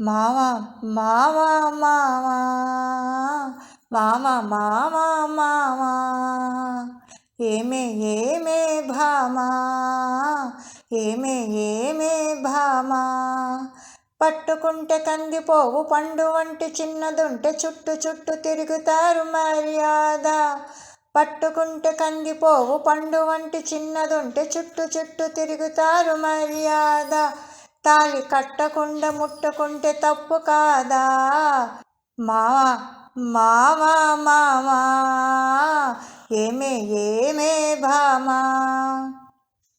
మావా మావా మావా మామ మామ మావా. ఏమే ఏమే భామా ఏమే ఏమే భామా. పట్టుకుంటే కందిపోవు పండు వంటి చిన్నదుంటే చుట్టు చుట్టు తిరుగుతారు మర్యాద. పట్టుకుంటే కందిపోవు పండు వంటి చిన్నదుంటే చుట్టు చుట్టు తిరుగుతారు మర్యాద. తాళి కట్టకుండా ముట్టుకుంటే తప్పు కాదా? మావా మావా మావా ఏమే ఏమే భామా?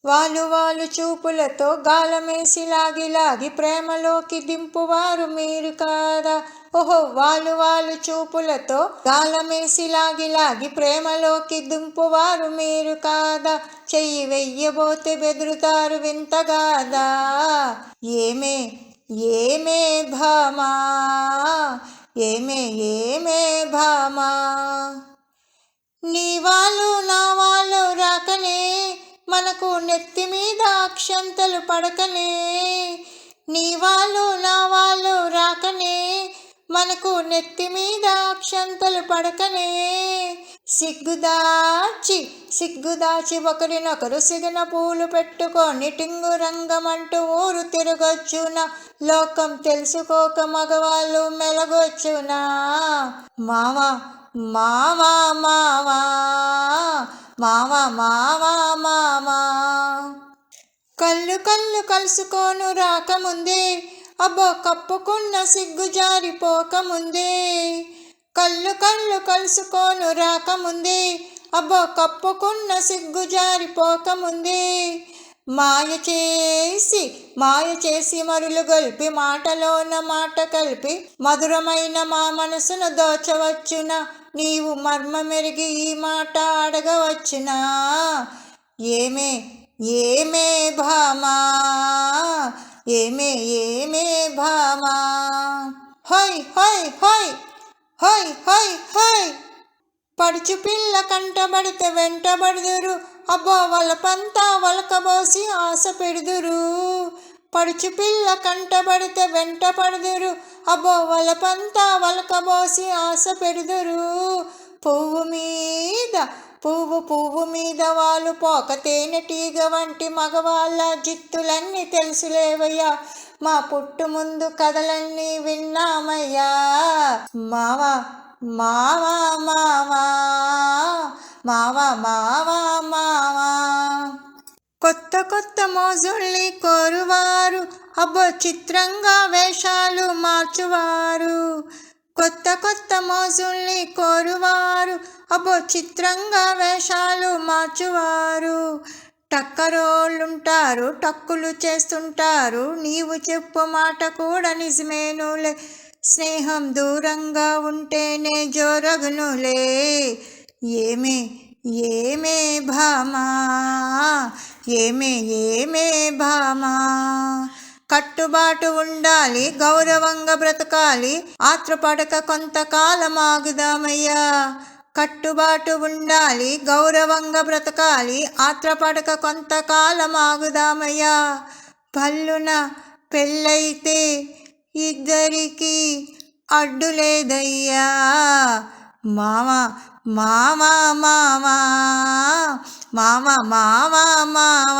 వాలు వాలు చూపులతో గాలమేసి లాగి లాగి ప్రేమలోకి దింపువారు మీరు కాదా? ఓహో వాలు వాలు చూపులతో గాలమేసి లాగి లాగి ప్రేమలోకి దింపువారు మీరు కాదా? చెయ్యి వెయ్యబోతే బెదురుతారు వింతగాదా? ఏమే ఏమే భామా? ఏమే ఏమే భామా? నీ వాళ్ళు మనకు నెత్తి మీద అక్షంతలు పడకనే నీ వాళ్ళు నా వాళ్ళు రాకనే మనకు నెత్తి మీద అక్షంతలు పడకనే. సిగ్గుదాచి సిగ్గుదాచి ఒకరినొకరు సిగిన పూలు పెట్టుకొని టింగు రంగమంటూ ఊరు తిరగొచ్చునా లోకం తెలుసుకోక మగవాళ్ళు మెలగొచ్చునా. మావా మావా మావా మావా మావా మావా కళ్ళు కళ్ళు కలుసుకోను రాకముందే. అబ్బో కప్పుకున్న సిగ్గు జారిపోకముందే. కళ్ళు కళ్ళు కలుసుకోను రాకముందే. అబ్బో కప్పుకున్న సిగ్గు జారిపోకముందే. మాయ చేసి మాయ చేసి మరులు గొల్పి మాటలోన మాట కలిపి మధురమైన మా మనసును దోచవచ్చున. నీవు మర్మ మెరిగి ఈ మాట అడగవచ్చునా? ఏమే ఏమే భామా? ఏమే ఏమే భామా? హోయ్ హోయ్ హోయ్ హోయ్ హోయ్ హోయ్. పడుచు పిల్ల కంటబడితే వెంటబడుదురు. అబ్బో వలపంతా వలకబోసి ఆశ పెడుదురు. పడుచు పిల్ల కంటబడితే వెంట పడుదురు అబ్బో వలపంతా వలకబోసి ఆశ పెడుదురు. పువ్వు మీద పువ్వు పువ్వు మీద వాళ్ళు పోక తేనెటీగ వంటి మగవాళ్ళ జిత్తులన్నీ తెలుసులేవయ్యా. మా పుట్టు ముందు కథలన్నీ విన్నామయ్యా. మావా మావా మావా మావా మావా మావా. కొత్త కొత్త మోజుల్ని కోరువారు అబ్బో చిత్రంగా వేషాలు మార్చువారు. కొత్త కొత్త మోజుల్ని కోరువారు. అబ్బో చిత్రంగా వేషాలు మార్చువారు. టక్కరోళ్ళుంటారు టక్కులు చేస్తుంటారు. నీవు చెప్పు మాట కూడా నిజమేనులే. స్నేహం దూరంగా ఉంటేనే జోరగునులే. ఏమే ఏమే భామా? ఏమే ఏమే భామా? కట్టుబాటు ఉండాలి గౌరవంగా బ్రతకాలి ఆత్రపడక కొంతకాలం ఆగుదామయ్యా కట్టుబాటు ఉండాలి గౌరవంగా బ్రతకాలి ఆత్రపడక కొంతకాలం ఆగుదామయ్యా పల్లున పెళ్ళైతే ఇద్దరికి అడ్డు లేదయ్యా. మామ మామ మామ మామ మామ మామ.